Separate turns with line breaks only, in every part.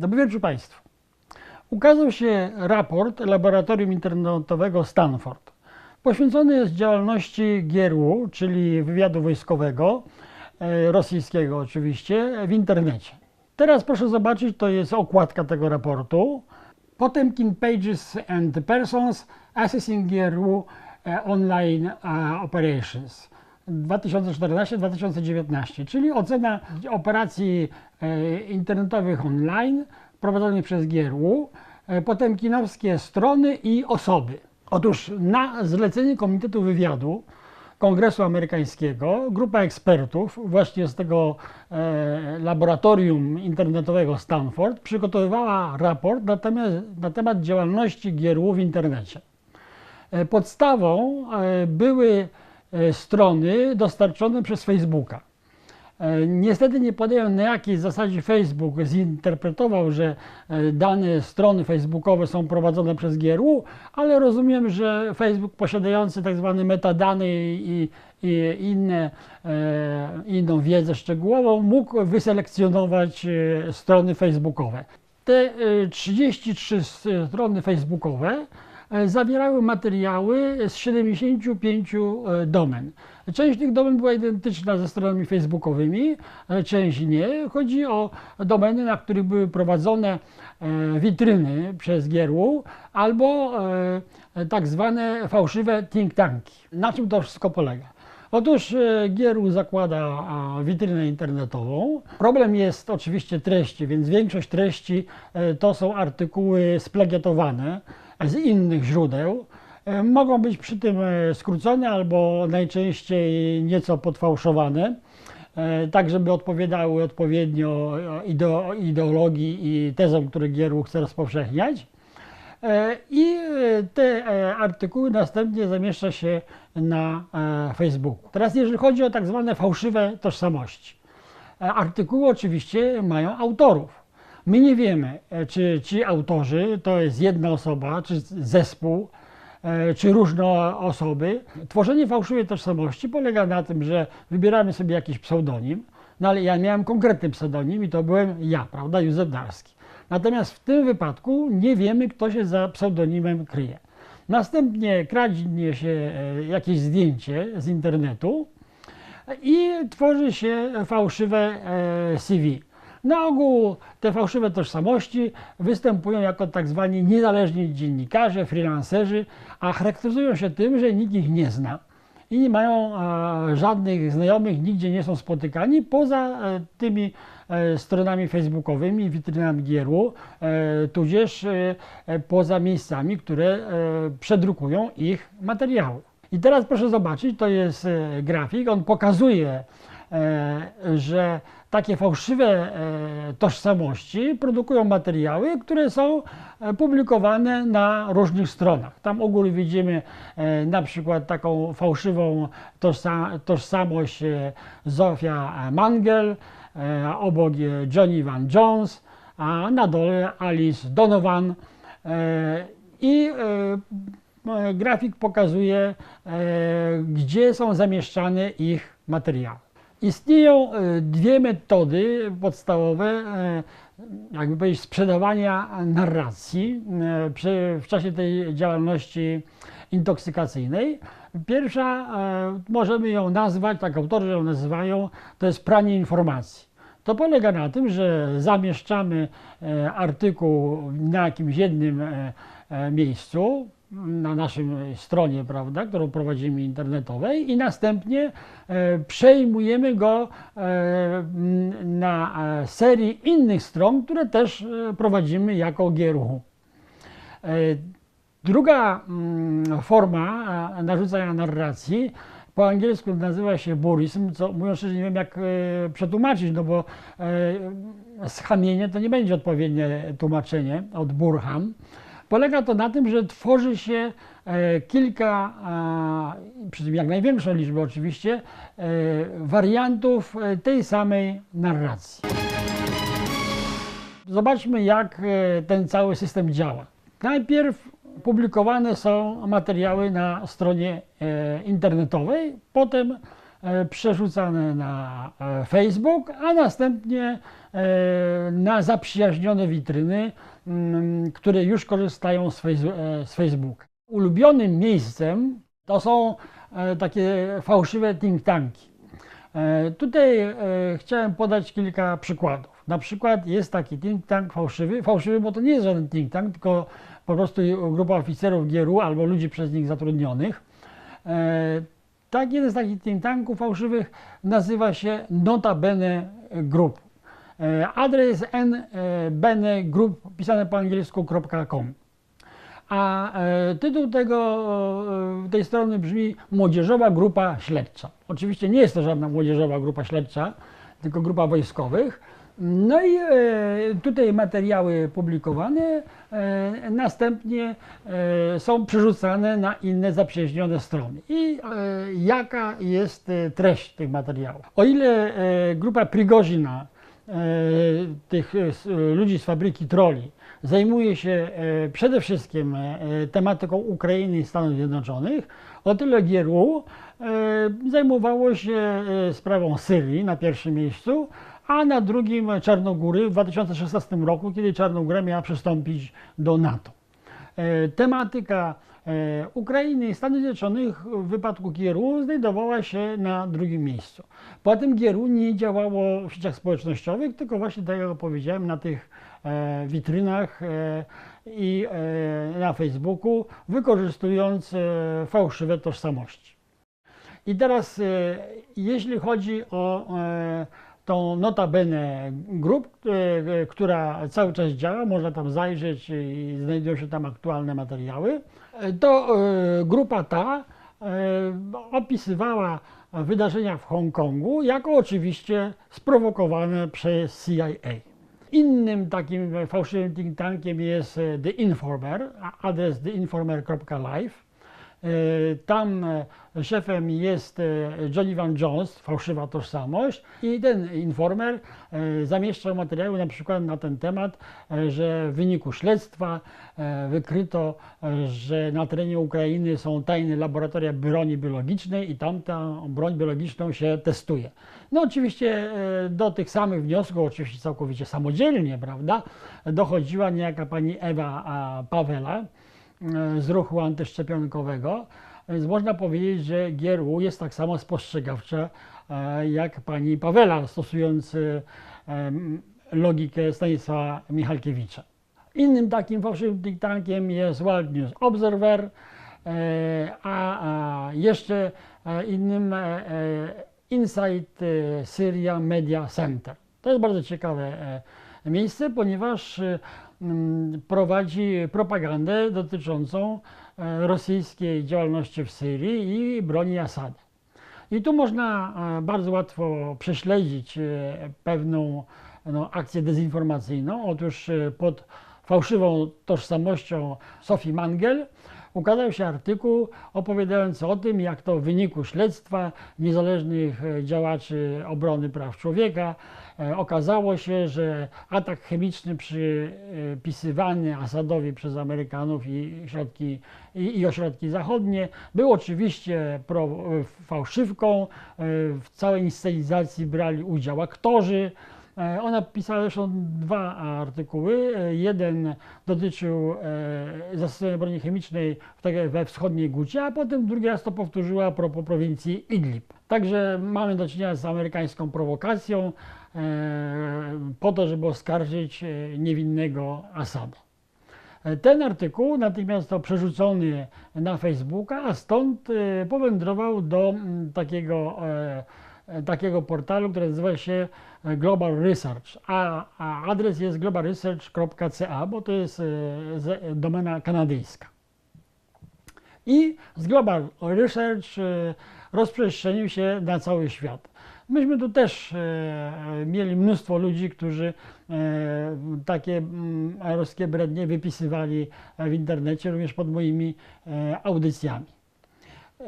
Dobry wieczór Państwu. Ukazał się raport Laboratorium Internetowego Stanford. Poświęcony jest działalności GRU, czyli wywiadu wojskowego, e, rosyjskiego oczywiście, w internecie. Teraz proszę zobaczyć, to jest okładka tego raportu. Potemkin Pages and Persons Assessing GRU e, Online e, Operations 2014-2019, czyli ocena operacji e, internetowych online prowadzonych przez GRU, e, potemkinowskie strony i osoby. Otóż na zlecenie Komitetu Wywiadu Kongresu Amerykańskiego grupa ekspertów właśnie z tego e, laboratorium internetowego Stanford przygotowywała raport na temat, na temat działalności GRU w internecie. Podstawą były strony dostarczone przez Facebooka. E, Niestety nie podają na jakiej zasadzie Facebook zinterpretował, że e, dane strony facebookowe są prowadzone przez GRU, ale rozumiem, że Facebook posiadający tak zwane metadane i, i inne, e, inną wiedzę szczegółową mógł wyselekcjonować e, strony facebookowe. Te e, 33 strony facebookowe e, zawierały materiały z 75 e, domen. Część tych domen była identyczna ze stronami facebookowymi, e, część nie. Chodzi o domeny, na których były prowadzone e, witryny przez GRU albo e, tak zwane fałszywe think tanki. Na czym to wszystko polega? Otóż e, GRU zakłada witrynę internetową. Problem jest oczywiście treści, więc większość treści e, to są artykuły splagiatowane z innych źródeł. E, Mogą być przy tym e, skrócone albo najczęściej nieco podfałszowane, e, tak żeby odpowiadały odpowiednio ideo- ideologii i tezom, które GRU chce rozpowszechniać. I te artykuły następnie zamieszcza się na Facebooku. Teraz jeżeli chodzi o tak zwane fałszywe tożsamości. Artykuły oczywiście mają autorów. My nie wiemy, e, czy ci autorzy to jest jedna osoba, czy zespół, e, czy różne osoby. Tworzenie fałszywej tożsamości polega na tym, że wybieramy sobie jakiś pseudonim, no ale ja miałem konkretny pseudonim i to byłem ja, prawda, Józef Darski. Natomiast w tym wypadku nie wiemy, kto się za pseudonimem kryje. Następnie kradnie się e, jakieś zdjęcie z internetu i tworzy się fałszywe CV. Na ogół te fałszywe tożsamości występują jako tak zwani niezależni dziennikarze, freelancerzy, a charakteryzują się tym, że nikt ich nie zna i nie mają e, żadnych znajomych, nigdzie nie są spotykani poza e, tymi e, stronami facebookowymi, witrynami e, tudzież poza miejscami, które przedrukują ich materiały. I teraz proszę zobaczyć, to jest grafik, on pokazuje, że takie fałszywe e, tożsamości produkują materiały, które są e, publikowane na różnych stronach. Tam u góry widzimy e, na przykład taką fałszywą tożsa, tożsamość e, Zofia Mangel, e, obok e, Johnny Van Jones, a na dole Alice Donovan. E, I e, e, grafik pokazuje, e, gdzie są zamieszczane ich materiały. Istnieją e, dwie metody podstawowe, e, jakby powiedzieć, sprzedawania narracji e, w czasie tej działalności intoksykacyjnej. Pierwsza, możemy ją nazwać, tak autorzy ją nazywają, to jest pranie informacji. To polega na tym, że zamieszczamy artykuł na jakimś jednym miejscu, na naszym stronie, prawda, którą prowadzimy internetowej i następnie e, przejmujemy go e, na e, serii innych stron, które też prowadzimy jako. E, Druga mm, forma narzucania narracji po angielsku nazywa się burism, co mówiąc szczerze nie wiem jak przetłumaczyć, no bo schamienie to nie będzie odpowiednie tłumaczenie od burham. Polega to na tym, że tworzy się e, kilka, e, przy tym jak największą liczbę oczywiście, e, wariantów tej samej narracji. Zobaczmy, jak ten cały system działa. Najpierw publikowane są materiały na stronie internetowej, potem przerzucane na Facebook, a następnie na zaprzyjaźnione witryny, które już korzystają e, z Facebooka. Ulubionym miejscem to są e, takie fałszywe think tanki. E, Tutaj chciałem podać kilka przykładów. Na przykład jest taki think tank fałszywy, fałszywy, bo to nie jest żaden think tank, tylko po prostu grupa oficerów GRU albo ludzi przez nich zatrudnionych. Tak, jeden z takich think tanków fałszywych nazywa się Notabene Group. E, Adres nbenegroup pisane po angielsku .com. A e, tytuł tego, e, tej strony brzmi Młodzieżowa Grupa Śledcza. Oczywiście nie jest to żadna młodzieżowa grupa śledcza, tylko grupa wojskowych. No i tutaj materiały publikowane następnie są przerzucane na inne zaprzyjaźnione strony. I jaka jest treść tych materiałów? O ile grupa Prigozina tych e, ludzi z fabryki troli zajmuje się e, przede wszystkim e, tematyką Ukrainy i Stanów Zjednoczonych, o tyle GRU e, zajmowało się e, sprawą Syrii na pierwszym miejscu, a na drugim Czarnogóry w 2016 roku, kiedy Czarnogóra miała przystąpić do NATO. E, Tematyka e, Ukrainy i Stanów Zjednoczonych w wypadku GRU znajdowała się na drugim miejscu. Potem GRU nie działało w sieciach społecznościowych, tylko właśnie tak jak powiedziałem, na tych e, witrynach e, i e, na Facebooku, wykorzystując e, fałszywe tożsamości. I teraz, e, jeśli chodzi o e, tą notabene grup, e, która cały czas działa, można tam zajrzeć i znajdują się tam aktualne materiały, e, to e, grupa ta e, opisywała wydarzenia w Hongkongu jako oczywiście sprowokowane przez CIA. Innym takim fałszywym think tankiem jest e, The Informer, adres theinformer.live. E, Tam e, szefem jest e, Johnny Van Jones, fałszywa tożsamość i ten informer zamieszczał materiały na przykład na ten temat, że w wyniku śledztwa wykryto, że na terenie Ukrainy są tajne laboratoria broni biologicznej i tam tę broń biologiczną się testuje. No oczywiście do tych samych wniosków, oczywiście całkowicie samodzielnie, prawda, dochodziła niejaka pani Ewa Pawela, z ruchu antyszczepionkowego. Więc można powiedzieć, że GRU jest tak samo spostrzegawcza e, jak pani Pawela, stosując e, logikę Stanisława Michalkiewicza. Innym takim fałszywym think tankiem jest World News Observer, e, a, jeszcze e, innym e, e, Insight e, Syria Media Center. To jest bardzo ciekawe e, miejsce, ponieważ e, prowadzi propagandę dotyczącą e, rosyjskiej działalności w Syrii i broni Asada. I tu można e, bardzo łatwo prześledzić e, pewną no, akcję dezinformacyjną. Otóż pod fałszywą tożsamością Sophie Mangel ukazał się artykuł opowiadający o tym, jak to w wyniku śledztwa niezależnych e, działaczy obrony praw człowieka e, okazało się, że atak chemiczny przypisywany Asadowi przez Amerykanów i, środki, i, i ośrodki zachodnie był oczywiście pro, e, fałszywką. W całej inscenizacji brali udział aktorzy. E, Ona pisała zresztą dwa artykuły. E, Jeden dotyczył e, zastosowania broni chemicznej tak, we wschodniej Gucie, a potem drugi raz to powtórzyła propos prowincji Idlib. Także mamy do czynienia z amerykańską prowokacją po to, żeby oskarżyć niewinnego Asada. Ten artykuł natychmiast został przerzucony na Facebooka, a stąd powędrował do mm, takiego, takiego portalu, który nazywa się Global Research, a, adres jest globalresearch.ca, bo to jest e, domena kanadyjska. I z Global Research e, rozprzestrzenił się na cały świat. Myśmy tu też e, mieli mnóstwo ludzi, którzy e, takie ruskie brednie wypisywali w internecie, również pod moimi e, audycjami. E,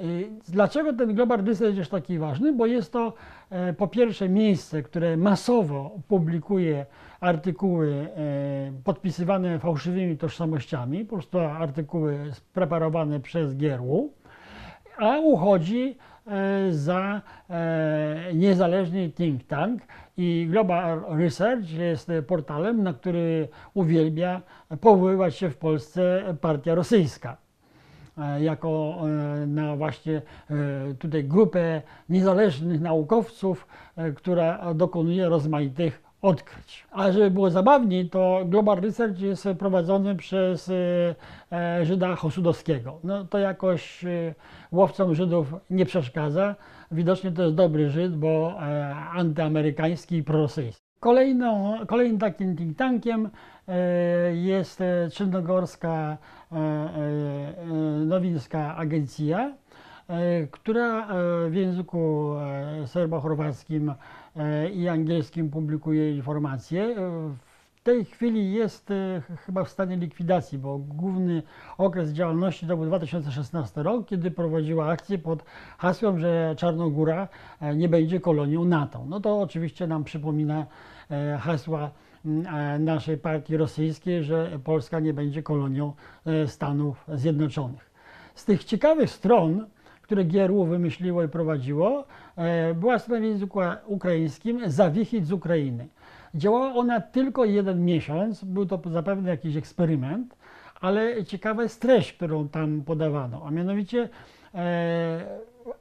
Dlaczego ten Global Research jest taki ważny? Bo jest to e, po pierwsze miejsce, które masowo publikuje artykuły e, podpisywane fałszywymi tożsamościami, po prostu artykuły spreparowane przez GRU, a uchodzi e, za niezależny think tank i Global Research jest portalem, na który uwielbia powoływać się w Polsce partia rosyjska jako e, na właśnie e, tutaj grupę niezależnych naukowców, e, która dokonuje rozmaitych odkryć. A żeby było zabawniej, to Global Research jest prowadzony przez e, e, Żyda Hosudowskiego. No to jakoś e, łowcom Żydów nie przeszkadza. Widocznie to jest dobry Żyd, bo e, antyamerykański i prorosyjski. Kolejną, kolejnym takim think tankiem e, jest e, Czarnogorska e, Nowińska Agencja, która w języku serbo-chorwackim i angielskim publikuje informacje. W tej chwili jest e, ch- chyba w stanie likwidacji, bo główny okres działalności to był 2016 rok, kiedy prowadziła akcję pod hasłem, że Czarnogóra e, nie będzie kolonią NATO. No to oczywiście nam przypomina e, hasła naszej partii rosyjskiej, że Polska nie będzie kolonią Stanów Zjednoczonych. Z tych ciekawych stron, które GRU wymyśliło i prowadziło, była strona w języku ukraińskim Zawichit z Ukrainy. Działała ona tylko jeden miesiąc, był to zapewne jakiś eksperyment, ale ciekawa jest treść, którą tam podawano, a mianowicie e,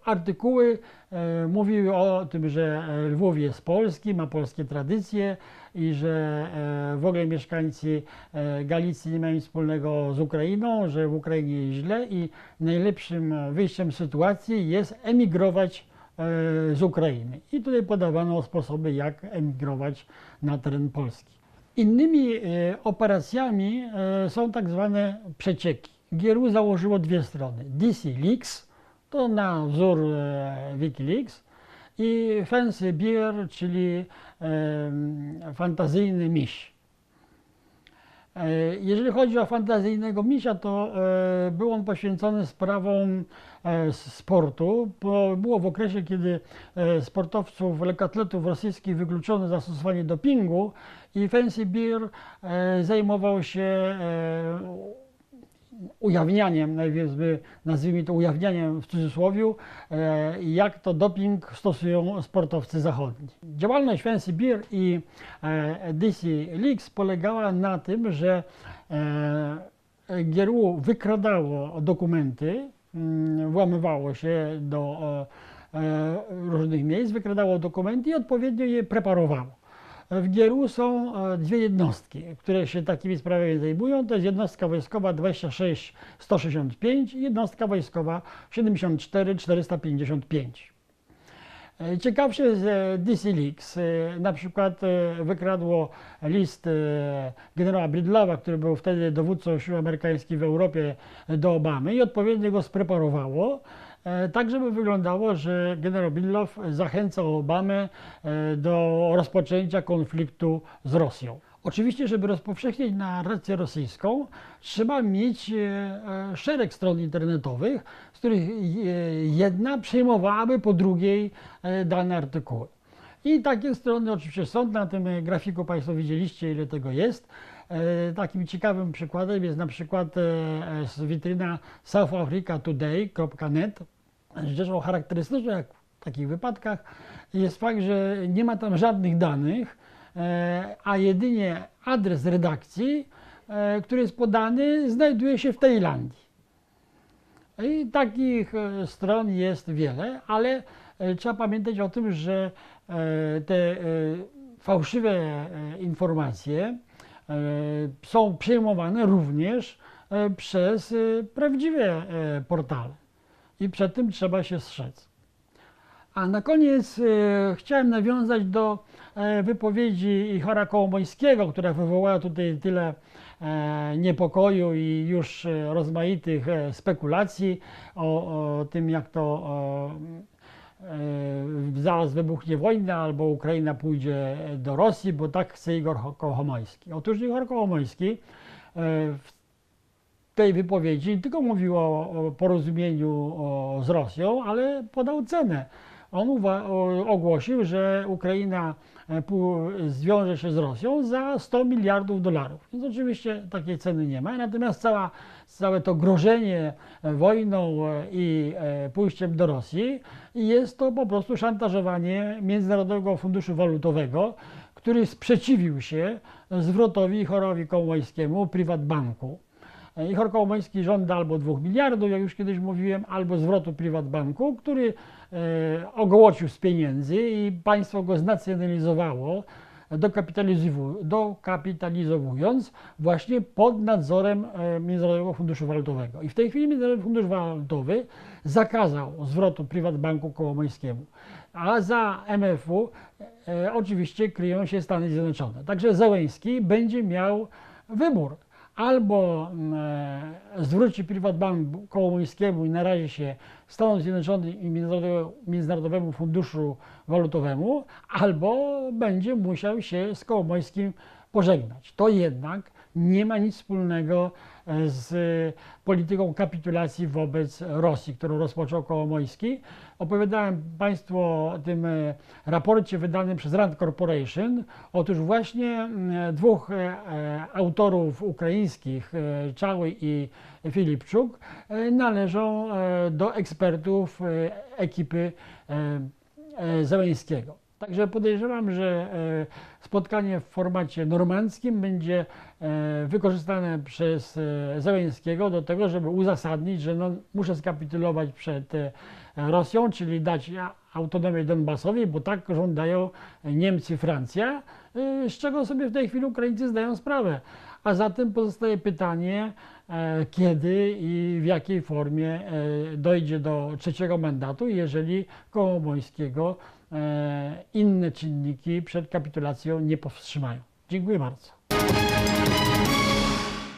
artykuły e, mówiły o tym, że e, Lwów jest polski, ma polskie tradycje i że e, w ogóle mieszkańcy e, Galicji nie mają nic wspólnego z Ukrainą, że w Ukrainie jest źle i najlepszym wyjściem z sytuacji jest emigrować z Ukrainy. I tutaj podawano sposoby, jak emigrować na teren Polski. Innymi e, operacjami e, są tak zwane przecieki. GRU założyło dwie strony. DC Leaks, to na wzór e, Wikileaks, i Fancy Beer, czyli e, fantazyjny miś. E, Jeżeli chodzi o fantazyjnego misia, to e, był on poświęcony sprawom e, sportu. bo Było w okresie, kiedy sportowców, lekkoatletów rosyjskich wykluczono za stosowanie dopingu i Fancy Beer zajmował się ujawnianiem, nazwijmy, nazwijmy to ujawnianiem w cudzysłowie, e, jak to doping stosują sportowcy zachodni. Działalność Fancy Beer i e, DC Leaks polegała na tym, że e, GRU wykradało dokumenty, mm, włamywało się do różnych miejsc, wykradało dokumenty i odpowiednio je preparowało. W GRU są e, dwie jednostki, które się takimi sprawami zajmują. To jest jednostka wojskowa 26165 i jednostka wojskowa 74455. E, Ciekawsze jest e, DC Leaks. Na przykład wykradło list generała Bridlawa, który był wtedy dowódcą sił amerykańskich w Europie do Obamy i odpowiednio go spreparowało. E, Tak, żeby wyglądało, że generał Bridlow zachęcał Obamę e, do rozpoczęcia konfliktu z Rosją. Oczywiście, żeby rozpowszechnić narrację rosyjską, trzeba mieć e, szereg stron internetowych, z których jedna przejmowałaby po drugiej dane artykuły. I takie strony oczywiście są, na tym grafiku Państwo widzieliście, ile tego jest. E, Takim ciekawym przykładem jest na przykład e, witryna southafricatoday.net. Rzeczą charakterystyczną, jak w takich wypadkach, jest fakt, że nie ma tam żadnych danych, e, a jedynie adres redakcji, który jest podany, znajduje się w Tajlandii. I takich stron jest wiele, ale trzeba pamiętać o tym, że te fałszywe informacje są przejmowane również e, przez e, prawdziwe e, portale. I przed tym trzeba się strzec. A na koniec e, chciałem nawiązać do e, wypowiedzi Ichora Kołomońskiego, która wywołała tutaj tyle e, niepokoju i już e, rozmaitych e, spekulacji o, o tym, jak to e, zaraz wybuchnie wojna albo Ukraina pójdzie do Rosji, bo tak chce Igor Kołomoński. Otóż Igor Kołomoński e, w tej wypowiedzi nie tylko mówił o, porozumieniu z Rosją, ale podał cenę. On ogłosił, że Ukraina e, zwiąże się z Rosją za 100 miliardów dolarów. Więc oczywiście takiej ceny nie ma. Natomiast cała, całe to grożenie e, wojną e, i pójściem do Rosji jest to po prostu szantażowanie Międzynarodowego Funduszu Walutowego, który sprzeciwił się zwrotowi Chorowi Kołomońskiemu, Privatbanku. I Chor Kołomoński żąda albo 2 miliardów, jak już kiedyś mówiłem, albo zwrotu Privatbanku, który e, ogołocił z pieniędzy i państwo go znacjonalizowało, dokapitalizowu- dokapitalizowując właśnie pod nadzorem e, Międzynarodowego Funduszu Walutowego. I w tej chwili Międzynarodowy Fundusz Walutowy zakazał zwrotu Privatbanku Kołomońskiemu, a za MFU e, oczywiście kryją się Stany Zjednoczone. Także Zełenski będzie miał wybór. Albo mm, e, zwróci Privatbank Kołomońskiemu i narazi się Stanom Zjednoczonym i Międzynarodowemu- Funduszu Walutowemu, albo będzie musiał się z Kołomońskim pożegnać. To jednak nie ma nic wspólnego e, z polityką kapitulacji wobec Rosji, którą rozpoczął Kołomoński. Opowiadałem Państwu o tym e, raporcie wydanym przez Rand Corporation. Otóż właśnie mm, dwóch e, e, autorów ukraińskich, e, Czały i Filipczuk, e, należą e, do ekspertów e, ekipy e, e, Zełęńskiego. Także podejrzewam, że e, spotkanie w formacie normandzkim będzie e, wykorzystane przez e, Zełęńskiego do tego, żeby uzasadnić, że no, muszę skapitulować przed Rosją, czyli dać autonomię Donbasowi, bo tak żądają Niemcy, Francja, z czego sobie w tej chwili Ukraińcy zdają sprawę. A zatem pozostaje pytanie, kiedy i w jakiej formie dojdzie do trzeciego mandatu, jeżeli Kołomońskiego inne czynniki przed kapitulacją nie powstrzymają. Dziękuję bardzo.